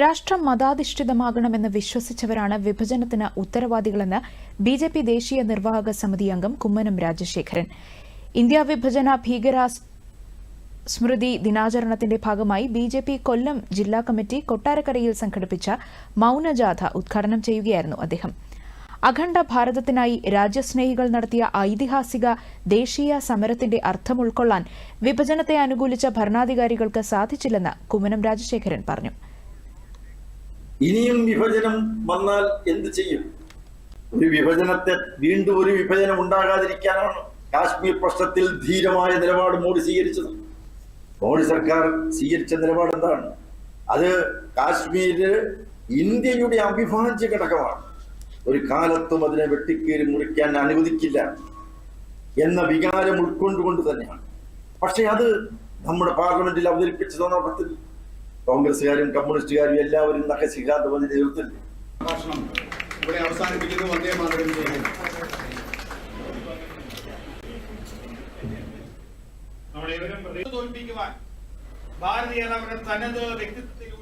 രാഷ്ട്രം മതാധിഷ്ഠിതമാകണമെന്ന് വിശ്വസിച്ചവരാണ് വിഭജനത്തിന് ഉത്തരവാദികളെന്ന് ബി ജെ പി ദേശീയ നിർവാഹക സമിതി അംഗം കുമ്മനം രാജശേഖരൻ. ഇന്ത്യ വിഭജന ഭീകര സ്മൃതി ദിനാചരണത്തിന്റെ ഭാഗമായി ബി ജെ പി കൊല്ലം ജില്ലാ കമ്മിറ്റി കൊട്ടാരക്കരയിൽ സംഘടിപ്പിച്ച മൌനജാഥ ഉദ്ഘാടനം ചെയ്യുകയായിരുന്നു അദ്ദേഹം. അഖണ്ഡ ഭാരതത്തിനായി രാജ്യസ്നേഹികൾ നടത്തിയ ഐതിഹാസിക ദേശീയ സമരത്തിന്റെ അർത്ഥം ഉൾക്കൊള്ളാൻ വിഭജനത്തെ അനുകൂലിച്ച ഭരണാധികാരികൾക്ക് സാധിച്ചില്ലെന്ന് കുമ്മനം രാജശേഖരൻ പറഞ്ഞു. ഇനിയും വിഭജനം വന്നാൽ എന്ത് ചെയ്യും? ഒരു വിഭജനത്തെ വീണ്ടും ഒരു വിഭജനം ഉണ്ടാകാതിരിക്കാനാണ് കാശ്മീർ പ്രശ്നത്തിൽ ധീരമായ നിലപാട് മോഡി സ്വീകരിച്ചത്. മോഡി സർക്കാർ സ്വീകരിച്ച നിലപാട് എന്താണ്? അത് കാശ്മീര് ഇന്ത്യയുടെ അവിഭാജ്യ ഘടകമാണ്. ഒരു കാലത്തും അതിനെ വെട്ടിക്കീറി മുറിക്കാൻ അനുവദിക്കില്ല എന്ന വികാരം ഉൾക്കൊണ്ടുകൊണ്ട് തന്നെയാണ്. പക്ഷെ അത് നമ്മുടെ പാർലമെന്റിൽ അവതരിപ്പിച്ച സന്ദർഭത്തിൽ കോൺഗ്രസ്സുകാരും കമ്മ്യൂണിസ്റ്റുകാരും എല്ലാവരും നഖശിഖാന്ത് വന്ന് നേതൃത്വത്തിൽ ഭാഷണം ഇവിടെ അവസാനിപ്പിക്കുന്നു. വന്ദേ മാതരം. ചെയ്യുന്നു നമ്മളേവരും പ്രതി- തോൽപ്പിക്കുവാൻ ഭാരതീയർ അവരുടെ തനത് വ്യക്തിത്വത്തിലൂടെ